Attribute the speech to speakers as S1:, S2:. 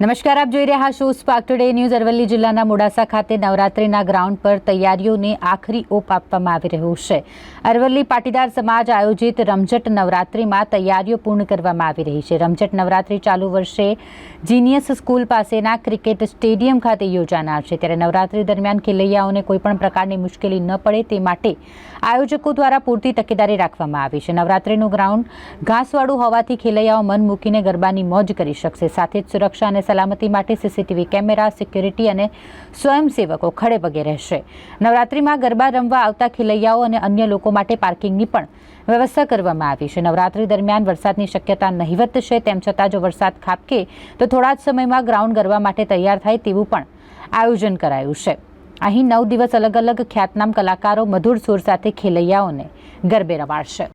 S1: નમસ્કાર, આપ જોઈ રહ્યા છો સ્પાર્ક ટુડે ન્યૂઝ અરવલ્લી જિલ્લાના મોડાસા ખાતે નવરાત્રિના ગ્રાઉન્ડ પર તૈયારીઓને આખરી ઓપ આપવામાં આવી રહ્યું છે. અરવલ્લી પાટીદાર સમાજ આયોજિત રમઝટ નવરાત્રીમાં તૈયારીઓ પૂર્ણ કરવામાં આવી રહી છે. રમઝટ નવરાત્રી ચાલુ વર્ષે જીનિયસ સ્કૂલ પાસેના ક્રિકેટ સ્ટેડિયમ ખાતે યોજાનાર છે. ત્યારે નવરાત્રી દરમિયાન ખેલૈયાઓને કોઈપણ પ્રકારની મુશ્કેલી ન પડે તે માટે આયોજકો દ્વારા પૂરતી તકેદારી રાખવામાં આવી છે. નવરાત્રિનું ગ્રાઉન્ડ ઘાસવાળું હોવાથી ખેલૈયાઓ મન મૂકીને ગરબાની મોજ કરી શકશે. સાથે જ સુરક્ષા અને સલામતી માટે સીસીટીવી કેમેરા, સિક્યુરિટી અને સ્વયંસેવકો ખડે પગે રહેશે. નવરાત્રિમાં ગરબા રમવા આવતા ખેલૈયાઓ અને અન્ય લોકો માટે પાર્કિંગની પણ વ્યવસ્થા કરવામાં આવી છે. નવરાત્રી દરમિયાન વરસાદની શક્યતા નહિવત છે. તેમ છતાં જો વરસાદ ખાબકે, તો થોડા જ સમયમાં ગ્રાઉન્ડ ગરબા માટે તૈયાર થાય તેવું પણ આયોજન કરાયું છે. અહીં નવ દિવસ અલગ અલગ ખ્યાતનામ કલાકારો મધુર સુર સાથે ખેલૈયાઓને ગરબે રમાડશે